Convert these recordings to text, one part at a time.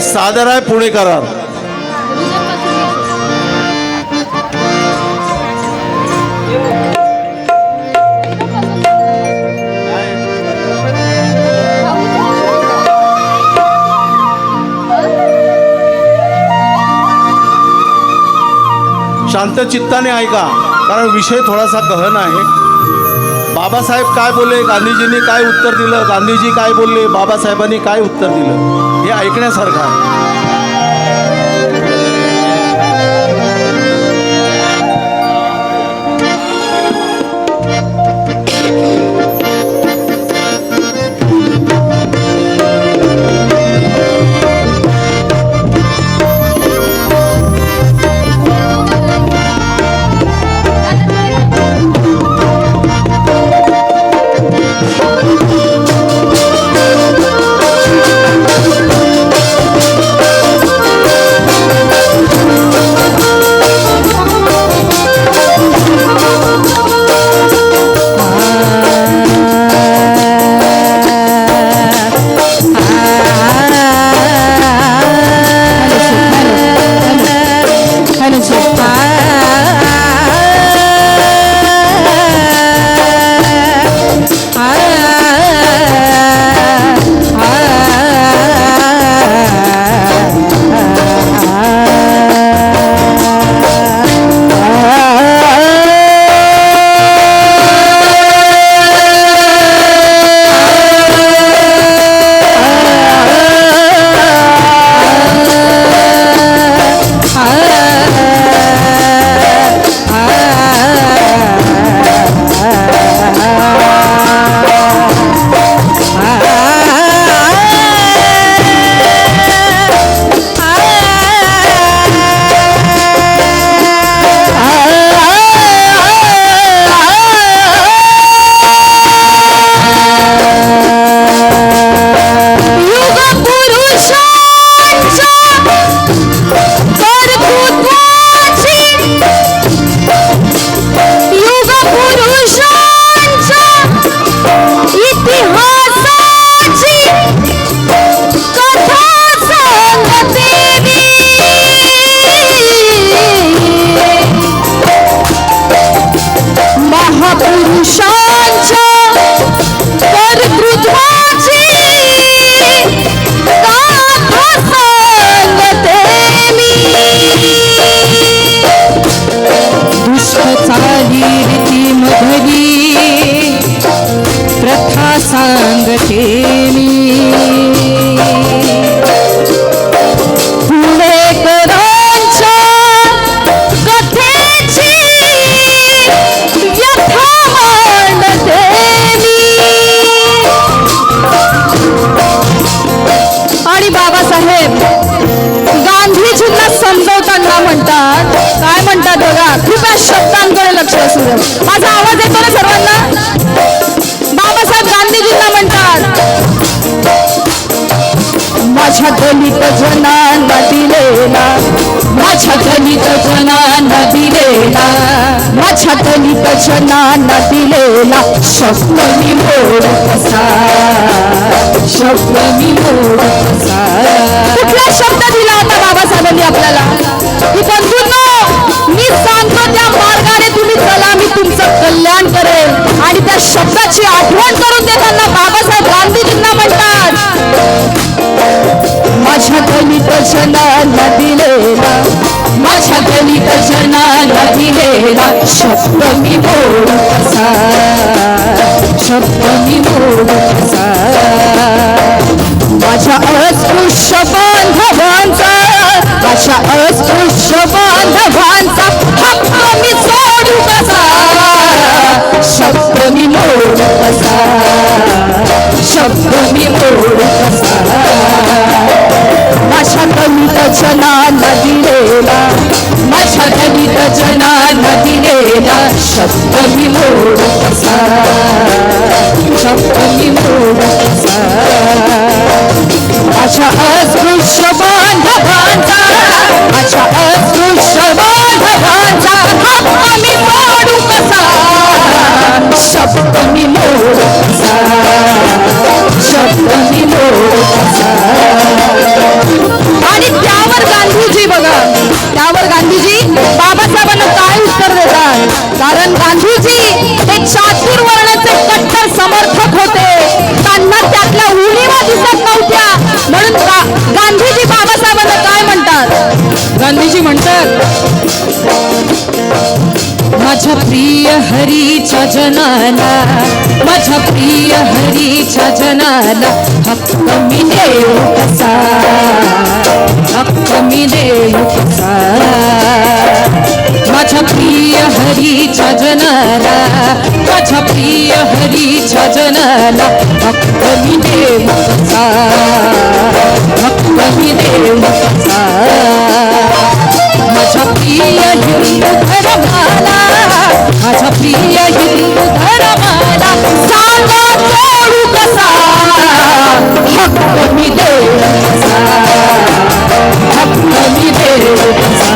सादराय पुणेकरार शांत चित्ताने ऐका कारण विषय थोडासा गहन आहे. बाबासाहेब काय बोलले? गांधीजींनी काय उत्तर दिलं? गांधीजी काय बोलले? बाबासाहेबांनी काय उत्तर दिलं? हे ऐकण्यासारखं आहे. चाली रीती मधली प्रथा सांगते. माझ्या दलित दिलेला शब्द मी मोड कसा शब्द मी मोड कसा कुठला शब्द दिला होता बाबासाहेबांनी आपल्याला? की बंधूंनो मी सांगतो त्या मार्गाने तुम्ही चला मी तुमचं कल्याण करेल त्या शब्दाची आठवण करून ते त्यांना. बाबासाहेब गांधीजींना म्हणतात. माझ्या दलित जनाला दिलेला. माझ्या दलित जनाला दिलेला शब्द मी बोल कसा शब्द मी बोल कसा माझ्या अस्पृश्य बांधवांचा माझ्या अस्पृश्य बांधवांचा शब्द मी मोड कसा माझ्या दलित जनाला दिलेला माझ्या दलित जनाला दिलेला शब्द मी मोड शब्द मी मोड माझ्या अदृश्य बांधवांचा माझ्या अदृश्य बांधवांचा हक्क मी मोडू कसा शब्द मी मोड कसा जनाला हक्क मी देऊ कसा हक्क मी देऊ कसा माझ्या प्रिय हरीच्या जनाला माझ्या प्रिय हरीच्या जनाला हक्क मी देऊ कसा हक्क मी देऊ कसा माझ्या प्रिय हिंदू धर्माला माझ्या प्रिय हिंदू धर्माला सांगा तोडू कसा हक्क मी देऊ कसा हक्क मी देऊ कसा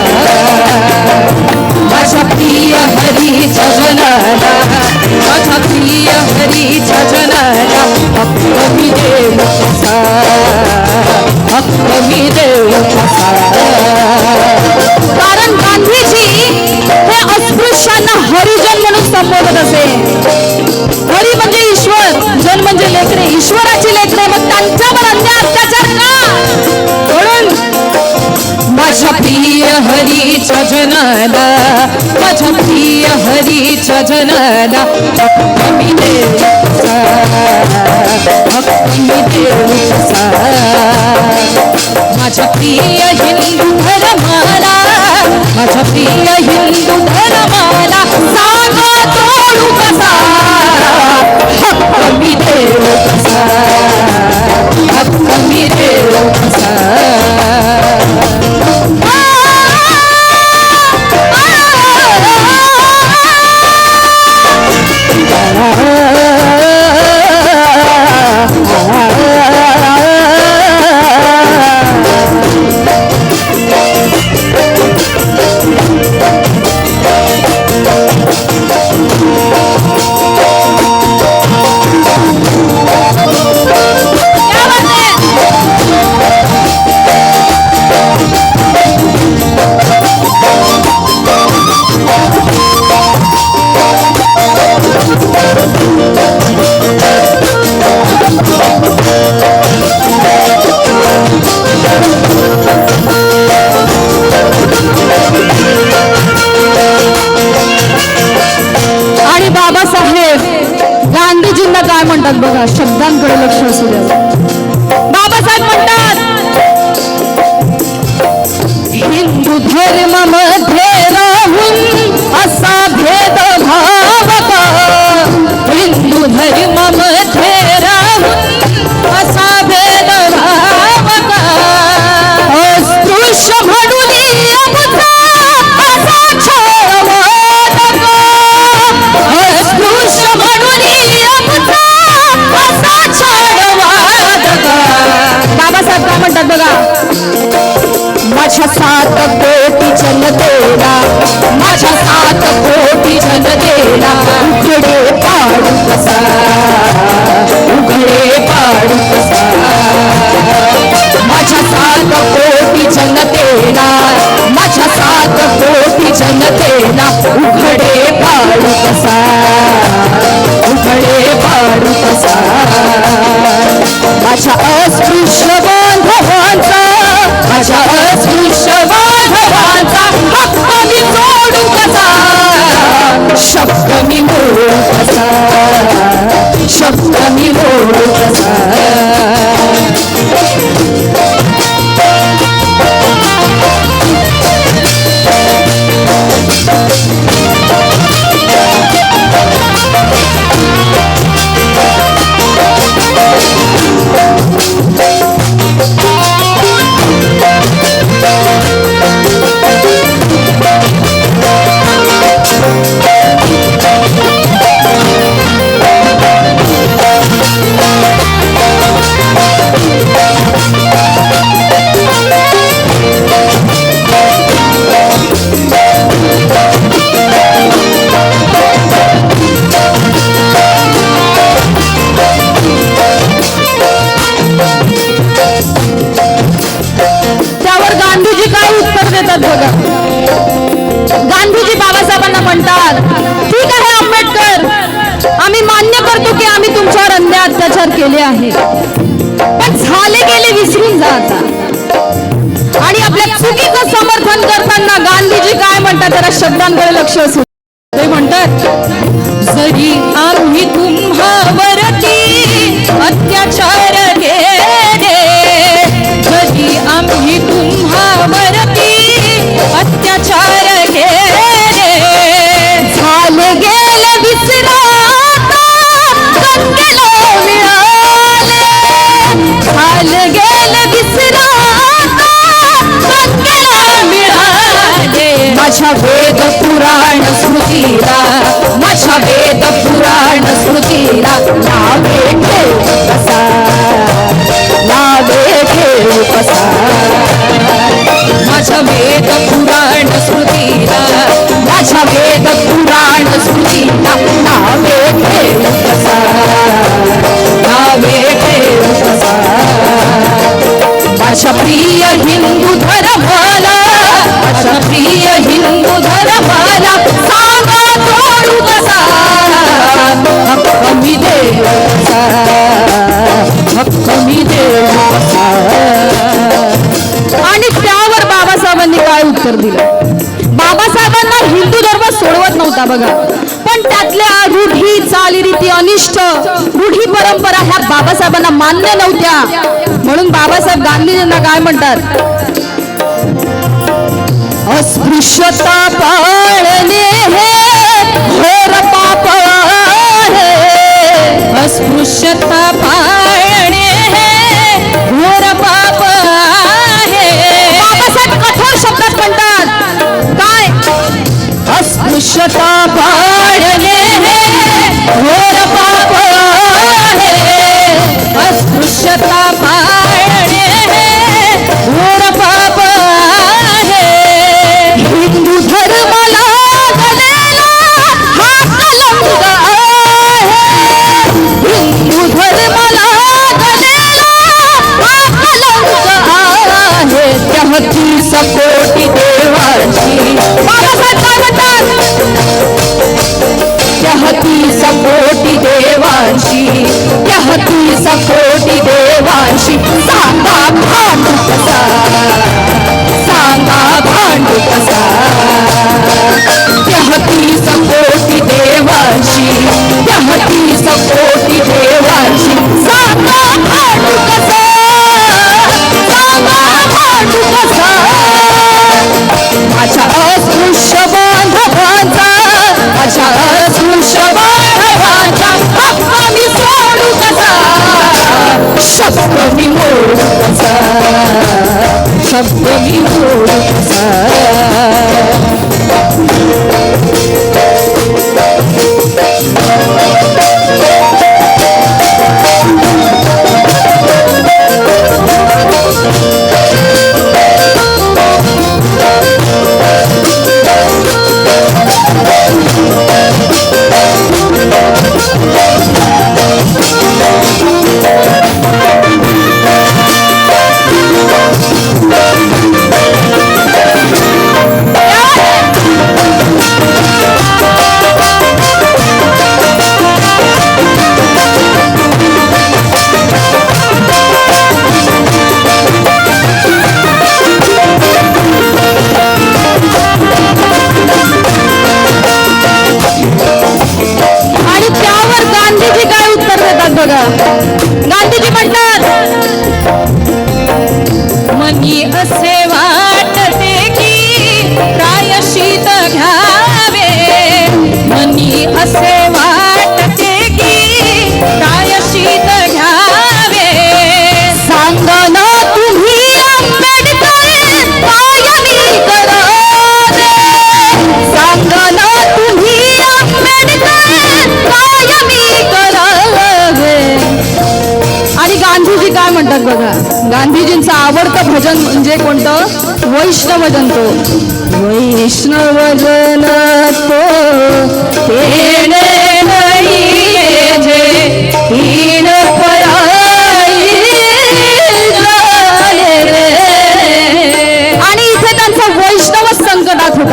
माझ्या प्रिय हरीच्या जनाला माझ्या प्रिय हरीच्या जनाला हक्क मी देऊ कसा मी कारण गांधीजी हे अस्पृश्यांना हरिजन म्हणून संबोधत असे. हरी म्हणजे ईश्वर जन म्हणजे लेकरे ईश्वराची लेकरे मग त्यांच्यावर अन्याय अत्याचार का? म्हणून माझ्या प्रिय हरीच्या जनाला प्रिय हरीच्या जनाला हक्क मी देऊ कसा, मी देऊ कसा. माझ्या प्रिय हिंदू धर्माला माझ्या प्रिय हिंदू धर्माला सांगा तोडू कसा हक्क मी देऊ देवसा म्हणतात बघा शब्दांकडे लक्ष असू द्या. बाबासाहेब म्हणतात हिंदू धर्ममध्ये राहून असा भेदभाव का हिंदू धर्म माझ्या सात कोटी जनतेला माझ्या सात कोटी जनतेला उघडे पाडू कसा? उघडे पाडू कसा? माझ्या सात कोटी जनतेला माझ्या सात कोटी जनतेला उघडे पाडू कसा? उघडे पाडू कसा? माझ्या अस्पृश्य बांधवांचा माझ्या शब्द मी मोडू कसा गांधीजी काय उत्तर देतात बघा? गांधीजी बाबासाहेबांना म्हणतात ठीक आहे आंबेडकर आम्ही मान्य करतो की आम्ही तुमच्यावर अन्य अत्याचार केले आहे. पण झाले गेले विसरून जाता. आणि आपल्या चुकीचं समर्थन करताना गांधीजी काय म्हणतात? त्याला शब्दांकडे लक्ष असू ते म्हणतात जरी आम्ही तुम्हावरती अत्याचार काय उत्तर दिलं? बाबासाहेबांना हिंदू धर्म सोडवत नव्हता बघा. पण त्यातल्या रूढी चालीरीती अनिष्ट रूढी परंपरा ह्या बाबासाहेबांना मान्य नव्हत्या. म्हणून बाबासाहेब गांधीजींना काय म्हणतात? अस्पृश्यता पाळणे हे घोर पाप आहे. अस्पृश्यता শতা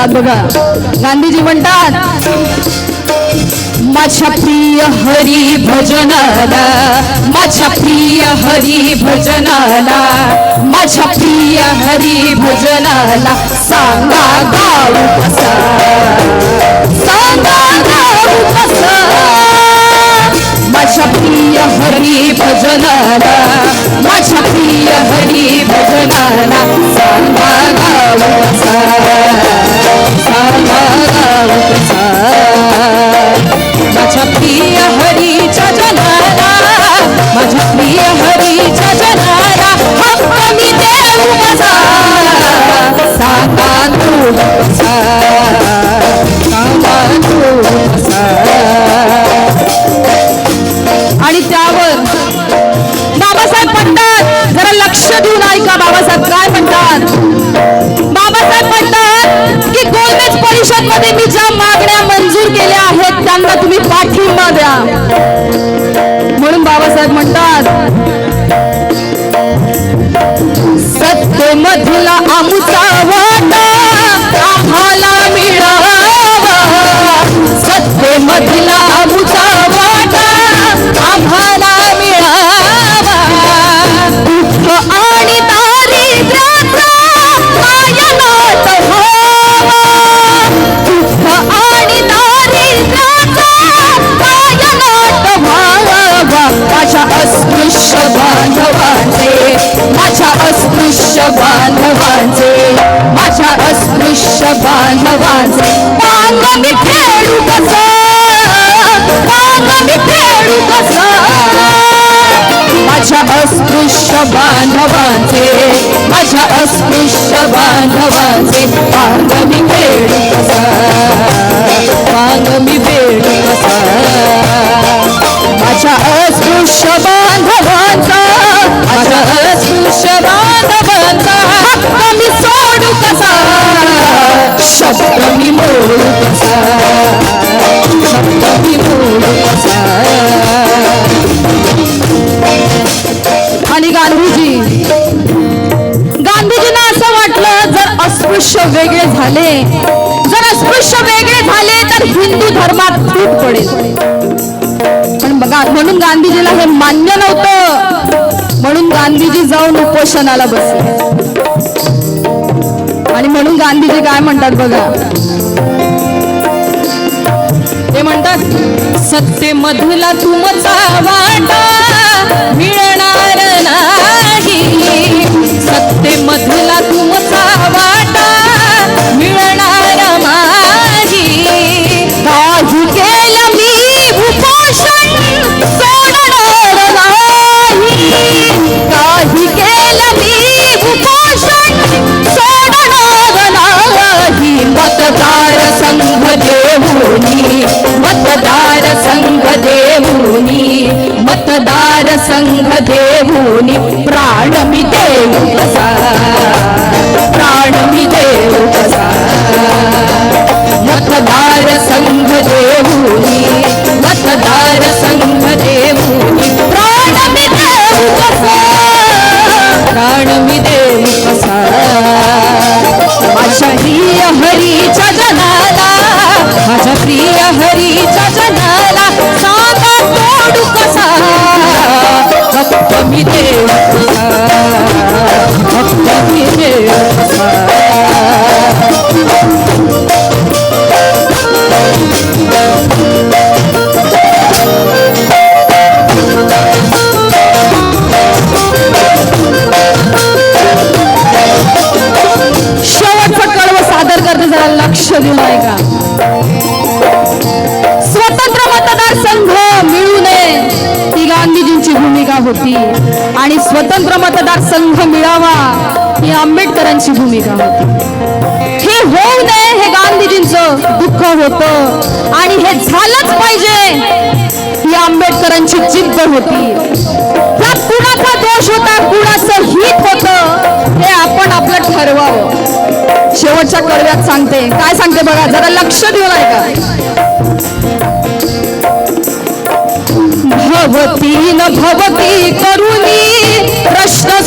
म्हणतात बघा. गांधीजी म्हणतात माझ्या प्रिय हरी भजनाला माझ्या प्रिय हरी भजनाला माझ्या प्रिय हरी भजनाला सांगा गाव सांगा गाव माझ्या प्रिय हरी भजनाला माझ्या प्रिय हरी भजनाला सांगा माझ्या प्रिय हरीच्या जनाला माझ्या प्रिय हरीच्या जनाला हक्क मी देऊ कसा सांगा तू कसा सांगा तू कसा आणि त्यावर बाबासाहेब म्हणतात जरा लक्ष देऊन ऐका बाबासाहेब काय म्हणतात? बाबासाहेब म्हणतात की गोलमेज परिषदमध्ये मी ज्या केल्या आहेत त्यांना तुम्ही पाठिंबा द्या. बांधवांचे पांग जाऊन बसले. आणि म्हणून गांधीजी काय म्हणतात बघा? ते म्हणतात सत्य मधला तुमचा वाटा సంఘ దేవుని ప్రాణమిదే ఉపస होती. आणि स्वतंत्र मतदारसंघ मिळावा ही आंबेडकरांची भूमिका होती. हे होऊ नये हे गांधीजींचं दुःख होतं. आणि हे झालंच पाहिजे ही आंबेडकरांची जिद्द होती. त्यात कुणाचा दोष होता कुणाचं हित होतं हे आपण आपलं ठरवावं. शेवटच्या कडव्यात सांगते. काय सांगते बघा जरा लक्ष देऊन ऐका. भवती न भवती करुणी प्रश्न